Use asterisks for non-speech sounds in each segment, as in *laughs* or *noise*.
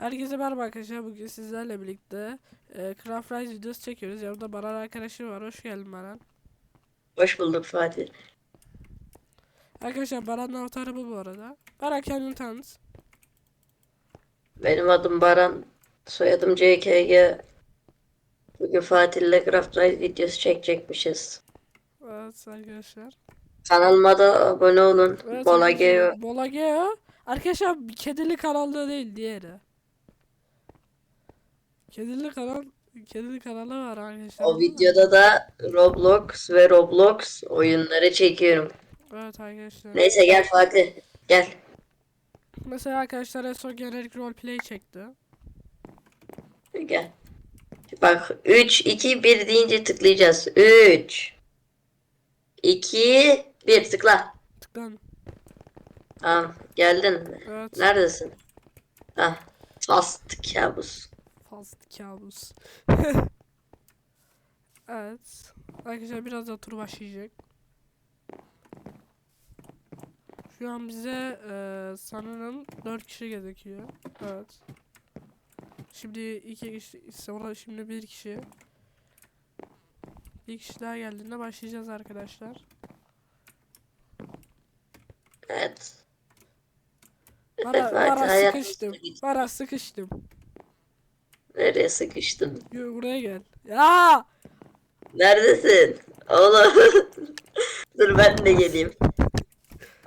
Herkese merhaba arkadaşlar. Bugün sizlerle birlikte e, Craft Rise videosu çekiyoruz. Yanımda Baran arkadaşım var. Hoş geldin Baran. Hoş bulduk Fatih. Arkadaşlar Baran'ın avatarı bu bu arada. Baran kendini tanıt. Benim adım Baran. Soyadım CKG. Bugün Fatih'le Craft Ride videosu çekecekmişiz. Evet arkadaşlar. Kanalıma da abone olun. Evet, Bola Geo. Bola Geo. Arkadaşlar kedili kanalda değil diğeri. Kedili kanal kedili kanalı var arkadaşlar. O videoda da Roblox ve Roblox oyunları çekiyorum. Evet arkadaşlar. Neyse gel Fatih. Gel. Mesela arkadaşlar en son generic roleplay çekti. Gel. Bak 3, 2, 1 deyince tıklayacağız. 3, 2, 1 tıkla. Tıklan. Tamam geldin mi? Evet. Neredesin? Hah. Fast kabus. Fazla kabus. *laughs* evet. Arkadaşlar birazdan tur başlayacak. Şu an bize eee, sanırım 4 kişi gerekiyor. Evet. Şimdi iki kişi sonra şimdi bir kişi. Bir kişi daha geldiğinde başlayacağız arkadaşlar. Evet. Bana hayatım sıkıştım. sıkıştı. Bana sıkıştım. Nereye sıkıştın? Yo, buraya gel. Ya! Neredesin? Oğlum. *laughs* Dur ben de geleyim.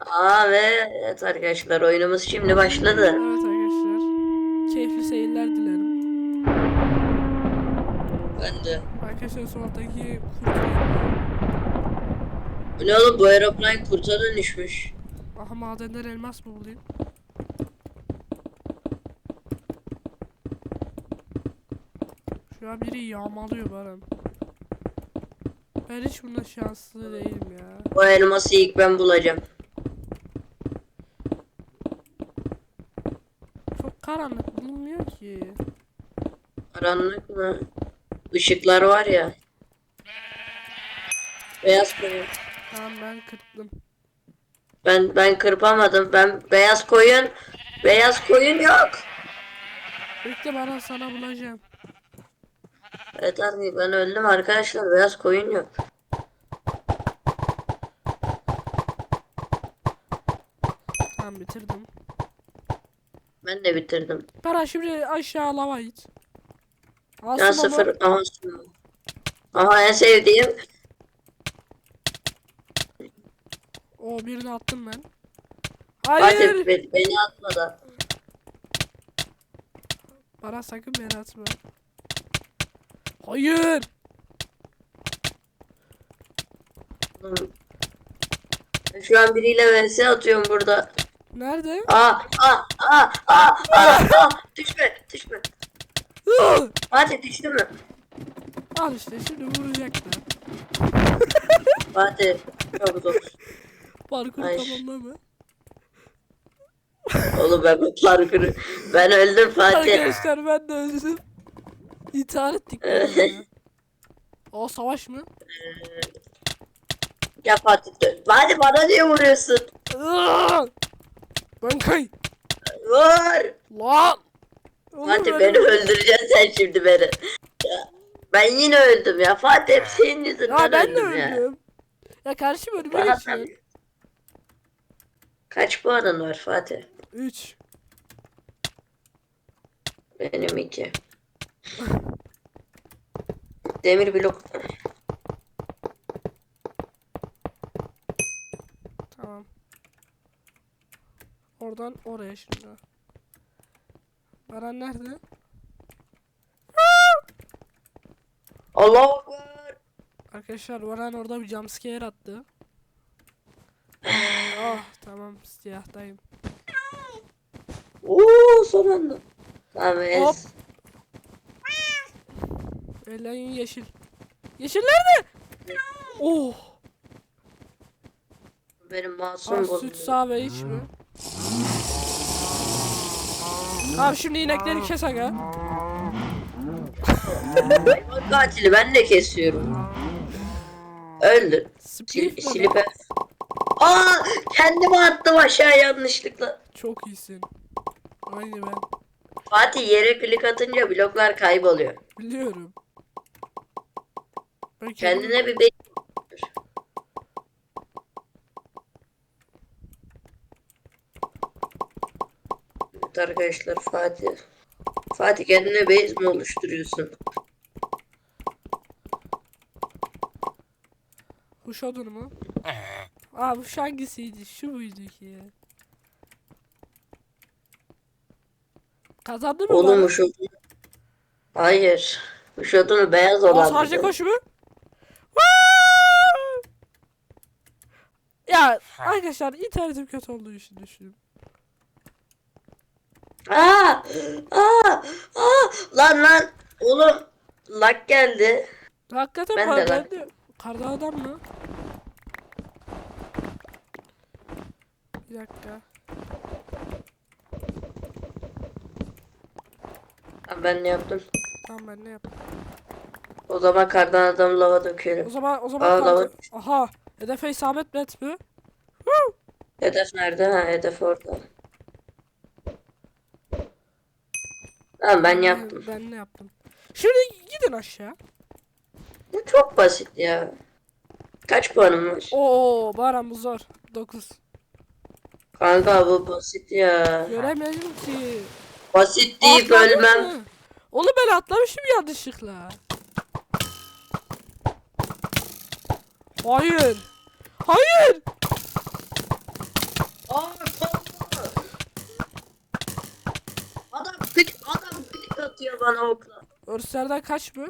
Aa ve evet arkadaşlar oyunumuz şimdi başladı. Evet arkadaşlar. Keyifli seyirler dilerim. Ben de. Arkadaşlar soldaki kurt Bu ne oğlum bu aeroplan kurta dönüşmüş. Aha madenden elmas mı bulayım? An biri yağmalıyor Baran. Ben hiç bunda şanslı değilim ya. Bu elması ilk ben bulacağım. Çok karanlık bulunmuyor ki. Karanlık mı? Işıklar var ya. Beyaz koyun. Tamam ben kırptım. Ben ben kırpamadım. Ben beyaz koyun. Beyaz koyun yok. Bekle Baran sana bulacağım. Evet abi ben öldüm arkadaşlar. Beyaz koyun yok. Tamam bitirdim. Ben de bitirdim. Baran şimdi aşağı lava it. Ya sıfır. onu. Aha, en sevdiğim. O birini attım ben. Hayır. be- beni atma da. Baran sakın beni atma. Hayır. Şu an biriyle vs atıyorum burada. Nerede? Aa aa aa aa aa aa düşme düşme. Fatih düştü mü? Al işte şimdi vuracaktı. Fatih çok zor. Parkur Ay. tamamlama. Oğlum ben bu parkuru. Ben öldüm Fatih. Arkadaşlar ben de öldüm. İntihar ettik. *laughs* Ya. O savaş mı? Ya Fatih dön. Fatih bana niye vuruyorsun? Ben kay. Vur. Lan. Oğlum Fatih ben- beni öldüreceksin sen şimdi beni. Ya, ben yine öldüm ya. Fatih hep senin yüzünden Ya ben de öldüm ya. öldüm. Ya karşı bölüme Bana geçiyor. Kaç puanın var Fatih? 3. Benim iki. Demir blok. Tamam. Oradan oraya şimdi. Baran nerede? Allahu Ekber. Arkadaşlar Baran orada bir jumpscare attı. *sighs* oh tamam siyahtayım. Oo son anda. Tamam. Hop. Elen yeşil. Yeşil nerede? Oh. Benim Aa, masum süt bozuldu. sağ ve iç mi? Abi şimdi inekleri kes aga. Hayvan katili ben de kesiyorum. Öldü. Sil, Split mi? silip Aa kendimi attım aşağı yanlışlıkla. Çok iyisin. Aynı ben. Fatih yere klik atınca bloklar kayboluyor. Biliyorum. Kendim- Kendine bir base Evet arkadaşlar Fatih. Fatih kendine base mi oluşturuyorsun? Kuş odunu mu? Aa bu hangisiydi? Şu muydu ki? Kazandı mı? Oğlum bu şu Hayır. Bu şodunu beyaz olan. sadece bir de. koş mu? Woo! Ya arkadaşlar internetim kötü olduğu için düşünün. Aa! Aa! Aa! Lan lan! Oğlum lag geldi. Hakikaten Ben ben de ben de. Karda adam mı? Bir dakika. Ben ne yaptım? Tamam ben ne yapayım? O zaman kardan adam lava O dökelim. zaman o zaman Aa, lan. Aha. Hedefe isabet mi? Hedef nerede? Ha hedef orada. Tamam ben yaptım. Ben ne yaptım? Şimdi gidin aşağı. Bu çok basit ya. Kaç puanım var? Oo Baran bu zor. 9. Kanka bu basit ya. Göremedim ki. Basit deyip Atladın ölmem. mı? Oğlum ben atlamışım yanlışlıkla. Hayır. Hayır. Aa, Adam klik, adam klik atıyor bana okla. Örslerden kaç mı?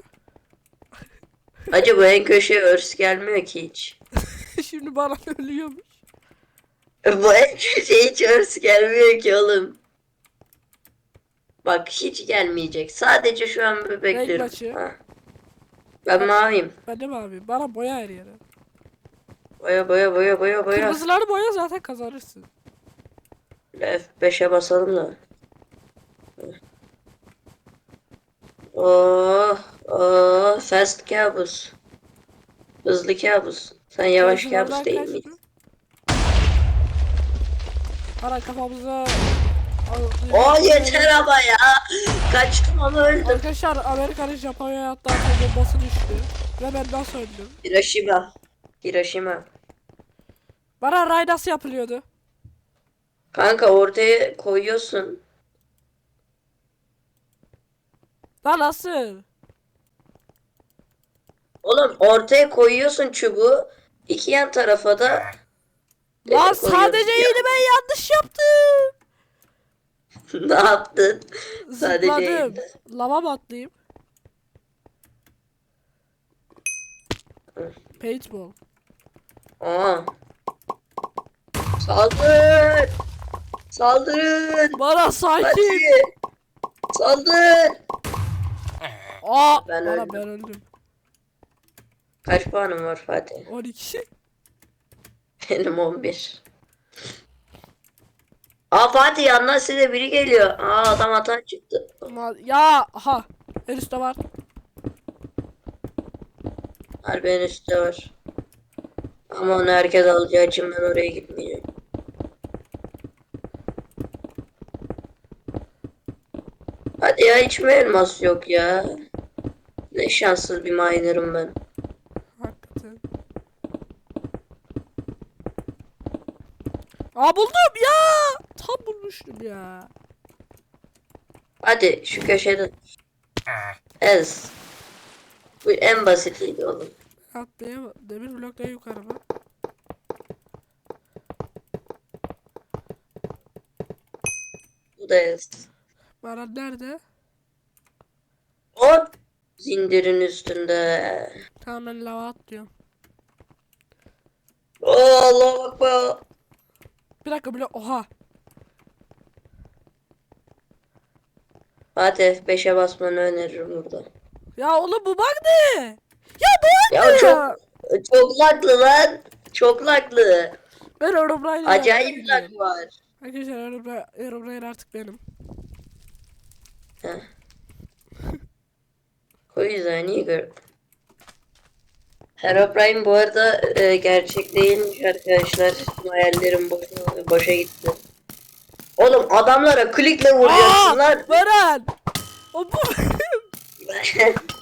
Acaba en köşeye örs gelmiyor ki hiç. *laughs* Şimdi Baran ölüyormuş. Bu en köşeye hiç örs gelmiyor ki oğlum. Bak hiç gelmeyecek. Sadece şu an bir bekliyorum. maçı. Ha. Ben maviyim. Ben de mi abi? Bana boya her yere. Boya boya boya boya boya. Kırmızıları boya zaten kazanırsın. F5'e basalım da. Oh, oh, fast kabus. Hızlı kabus. Sen yavaş kabus değil kaç miydin? Baran kafamıza... O yeter ama ya. Kaçtım ama öldüm. Arkadaşlar Amerika'nın Japonya'ya attığı bombası düştü. Ve ben nasıl öldüm? Hiroşima. Hiroşima. Bana ray nasıl yapılıyordu? Kanka ortaya koyuyorsun. Lan nasıl? Oğlum ortaya koyuyorsun çubuğu. İki yan tarafa da Lan koyuyorsun. sadece Ya, yeni ben yanlış yaptım. *laughs* ne yaptın? Sadece Zıpladım. eğildi. Lava mı atlayayım? Paintball. Aa. Saldır! Saldırın! Bana sakin. Fatih! Saldır! Aa, Ben bana öldüm. ben öldüm. Kaç puanım var Fatih? 12. Benim 11. Aa Fatih yandan size biri geliyor. Aa adam hata çıktı. Ya aha. En üstte var. Harbi en üstte var. Ama onu herkes alacağı için ben oraya gitmeyeceğim. Hadi ya hiç mi elmas yok ya? Ne şanssız bir miner'ım ben. Hakikaten. Aa buldum ya. Tam bulmuştum ya. Hadi şu köşede. Ez. Bu en basitiydi oğlum. Atlayamam. Demir bloktan yukarı mı? Bu da ez. Bana nerede? Hop. Zindirin üstünde. Tamam ben lava atlıyorum. Oo, Allah bak be. Bir dakika blok. Oha. Fatih F5'e basmanı öneririm burada. Ya oğlum bu bug ne? Ya bu bug Ya çok çok laklı lan. Çok laklı. Ben Herobrine'le Acayip lag var. Arkadaşlar Herobrine, Herobrine artık benim. Heh. *laughs* O yüzden iyi gör. Herobrine bu arada e, gerçek değilmiş arkadaşlar. Hayallerim boşa, boşa gitti. Oğlum adamlara klikle vuracaksın Aa! lan. Baran! O bu. *laughs* *laughs*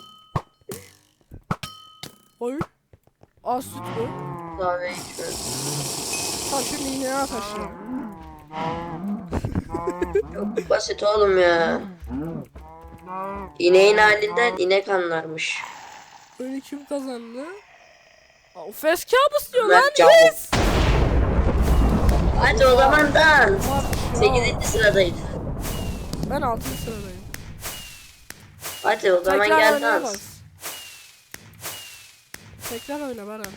Oy. Aa süt mü? Kahve şimdi iğneye at aşağı. Çok basit oğlum ya. İneğin halinden inek anlarmış. Öyle kim kazandı? Aa, fes kabus diyor lan Cavuk. yes! Hadi o zaman dans. 8. sıradayız. Ben 6. sıradayım. Hadi o zaman Tekrar gel dans. bas. Tekrar oyna Baran.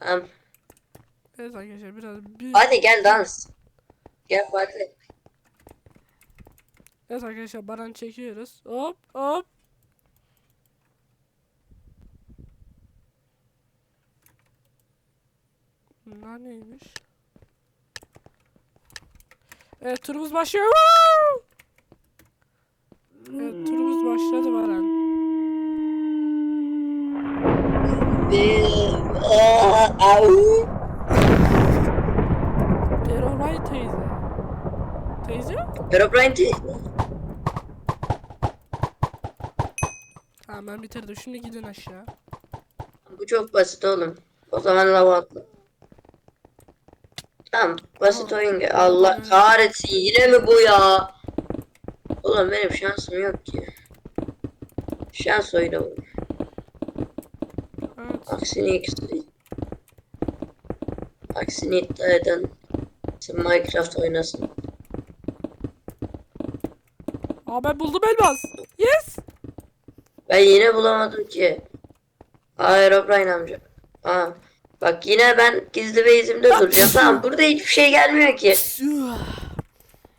Tamam. Evet arkadaşlar biraz bir... Hadi gel dans. Gel Fatih. Evet arkadaşlar Baran çekiyoruz. Hop hop. Bunlar neymiş? Evet turumuz başlıyor. Evet turumuz başladı Baran. Bir... Aa, au. Eroray teyze. Teyze? Herobrine değil. Tamam ben bitirdim. Şimdi gidin aşağı. Bu çok basit oğlum. O zaman lava atla. Tamam basit oyun. Allah kahretsin yine mi bu ya? Oğlum benim şansım yok ki. Şans oyunu bu. Aksini. Aksini iddia eden sen Minecraft oynasın. Aa ben buldum elmas. Yes. Ben yine bulamadım ki. Aa Herobrine amca. Aa. Bak yine ben gizli base'imde duracağım. Tamam burada hiçbir şey gelmiyor ki.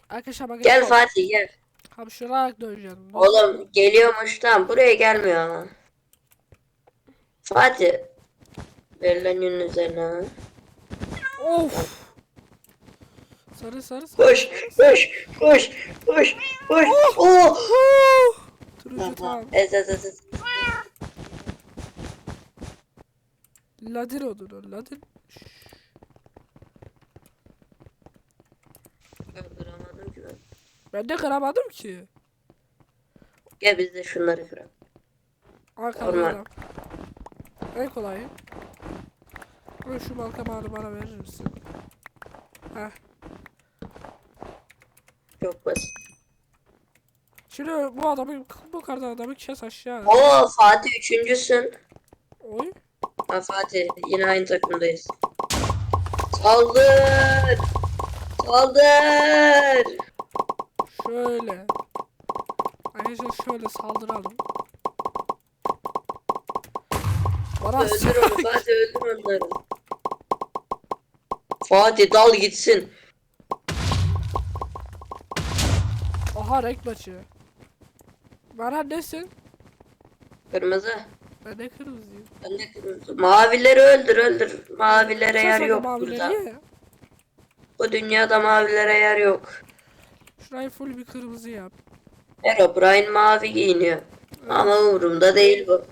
Arkadaşlar bakın. Gel Fatih gel. Hapşırarak döveceğim. Oğlum geliyormuş tamam buraya gelmiyor ama. Fatih. Verilen yünün üzerine. Of. Sarı sarı sarı. Koş koş koş koş koş. Oh. Turuncu tamam. Ez ez ez. ez. Ladir odur o ladir. Ben kıramadım ki ben. Ben de kıramadım ki. Gel biz de şunları kıralım. Arkamda. En kolayı. Böyle şu balka bağını bana verir misin? Heh. Çok basit. Şimdi bu adamı bu kardan adamı kes aşağı. Oo Fatih üçüncüsün. Oy. Ha Fatih yine aynı takımdayız. Saldır. Saldır. Şöyle. Arkadaşlar şöyle saldıralım. Bana Öldür onu Fatih öldür onları. Fatih dal gitsin. Aha renk maçı. Bana nesin? Kırmızı. Ben de kırmızıyım. Ben de kırmızı. Mavileri öldür öldür. Mavilere yer yok burada. ye. Bu dünyada mavilere yer yok. Şurayı full bir kırmızı yap. Herobrine mavi giyiniyor. Ama umurumda değil bu.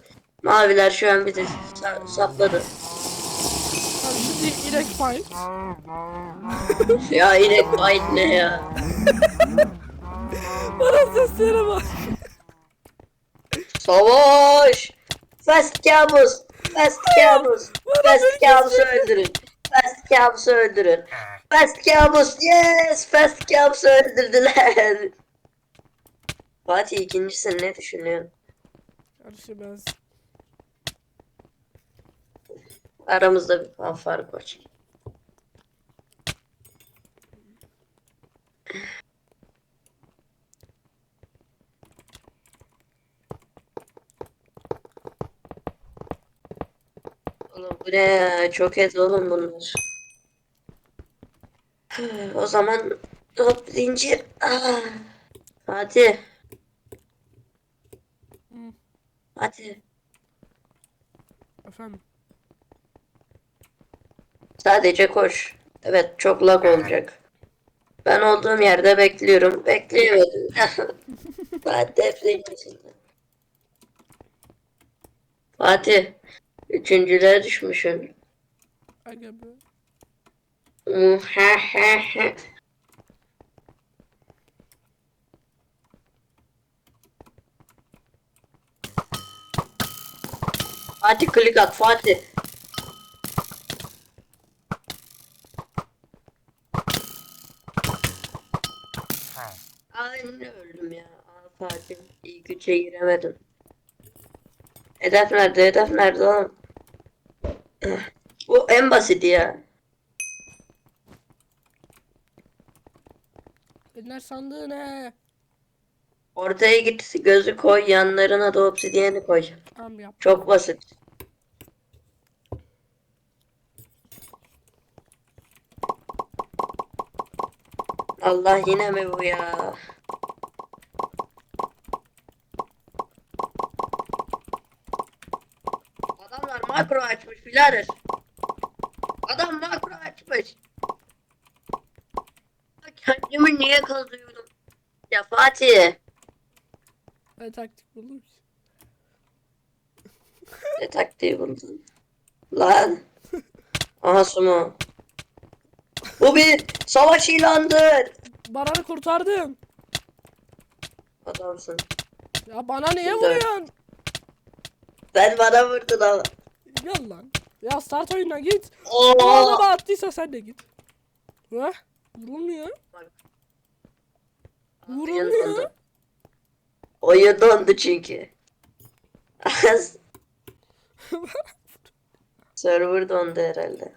Maviler şu an bizi sa- sapladı. Şimdi inek fight. ya inek fight ne ya? *laughs* Bana seslere bak. Savaş! Fast kabus! Fast kabus! Fast kabusu öldürün! Fast kabusu öldürün! Fast kabus! Yes! Fast kabusu öldürdüler! *laughs* Fatih ikincisin ne düşünüyorsun? Karışı ben. Aramızda bir puan fark var. Oğlum bu ne ya? Çok et oğlum bunlar. *sighs* O zaman hop zincir. Ah. Hı. Fatih. Efendim. Sadece koş. Evet çok lag olacak. Ben olduğum yerde bekliyorum. Bekleyemedim. *laughs* Fatih hepsinin içinde. Fatih. Üçüncülüğe düşmüşsün. Aga be. Uh, Fatih klik at Fatih. Aynen öldüm ya. Fatih ilk üçe giremedim. Hedef nerede? Hedef nerede oğlum? Bu en basiti ya. Fener sandığı ne? Ortaya git gözü koy yanlarına da obsidiyeni koy. Tamam yap. Çok basit. Allah yine mi bu ya? Makro açmış birader. Adam makro açmış. Kendimi niye kazıyorum? Ya Fatih. Ben taktik buldum ki. *laughs* Ne taktiği buldun? Lan. Aha sumo. Bu bir savaş ilandır. Baran'ı kurtardım. Adamsın. Ya bana niye Güzel. vuruyorsun? Ben bana vurdun ama. Gel lan. Ya start oyuna git. Bu Oo. adama attıysa sen de git. Heh. Vurulmuyor. Oyun Vurulmuyor. dondu. Oyun dondu çünkü. *laughs* Server dondu herhalde.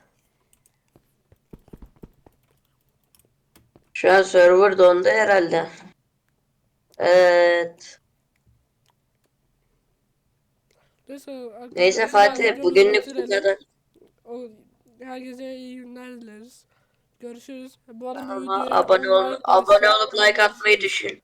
Şu an server dondu herhalde. Evet. Neyse, Neyse Fatih bugünlük bu kadar. O, herkese iyi günler dileriz. Görüşürüz. Bu arada Ama abone on ol abone olup like atmayı düşün.